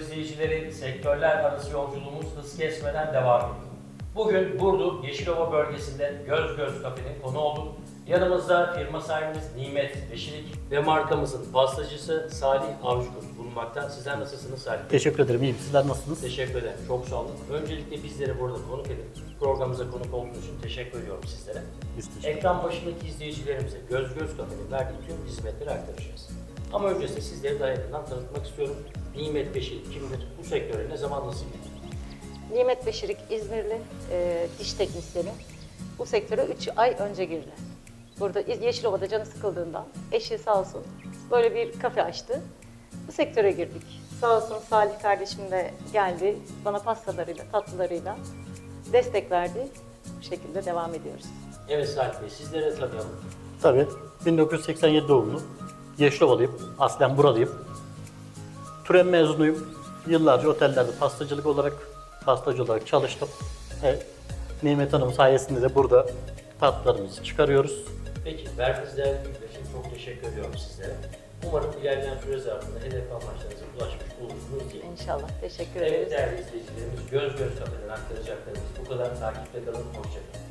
izleyicileri sektörler arası yolculuğumuz hız kesmeden devam ediyor. Bugün Burdu Yeşilova bölgesinde Göz Göz Kafe'nin konu olduk. Yanımızda firma sahibimiz Nimet Beşirik ve markamızın pastacısı Salih Avcıkurt bulunmakta. Sizler nasılsınız Salih? Teşekkür ederim. İyiyim. Sizler nasılsınız? Teşekkür ederim. Çok sağ olun. Öncelikle bizleri burada konuk edip programımıza konuk olduğunuz için teşekkür ediyorum sizlere. Biz teşekkür. Ekran başındaki izleyicilerimize Göz Göz Kafe'nin verdiği tüm hizmetleri aktaracağız. Ama öncesinde sizleri daha yakından tanıtmak istiyorum. Nimet Beşirik kimdir? Bu sektöre ne zaman nasıl girdi? Nimet Beşirik İzmirli e, diş teknisyeni. Bu sektöre 3 ay önce girdi. Burada Yeşilova'da canı sıkıldığından eşi sağ olsun böyle bir kafe açtı. Bu sektöre girdik. Sağ olsun Salih kardeşim de geldi. Bana pastalarıyla, tatlılarıyla destek verdi. Bu şekilde devam ediyoruz. Evet Salih Bey, sizlere tanıyalım. Tabii. 1987 doğumlu. Yeşilovalıyım. Aslen buralıyım. Türen mezunuyum. Yıllarca otellerde pastacılık olarak pastacı olarak çalıştım. Ve Nimet Hanım sayesinde de burada tatlılarımızı çıkarıyoruz. Peki, verdiğiniz değerli bilgiler için çok teşekkür ediyorum sizlere. Umarım ilerleyen süre zarfında hedef amaçlarınıza ulaşmış olursunuz diye. İnşallah. Teşekkür Evet ederiz. değerli izleyicilerimiz, Göz Göz Kafe'den aktaracaklarımız bu kadar. Takipte kalın, hoşçakalın.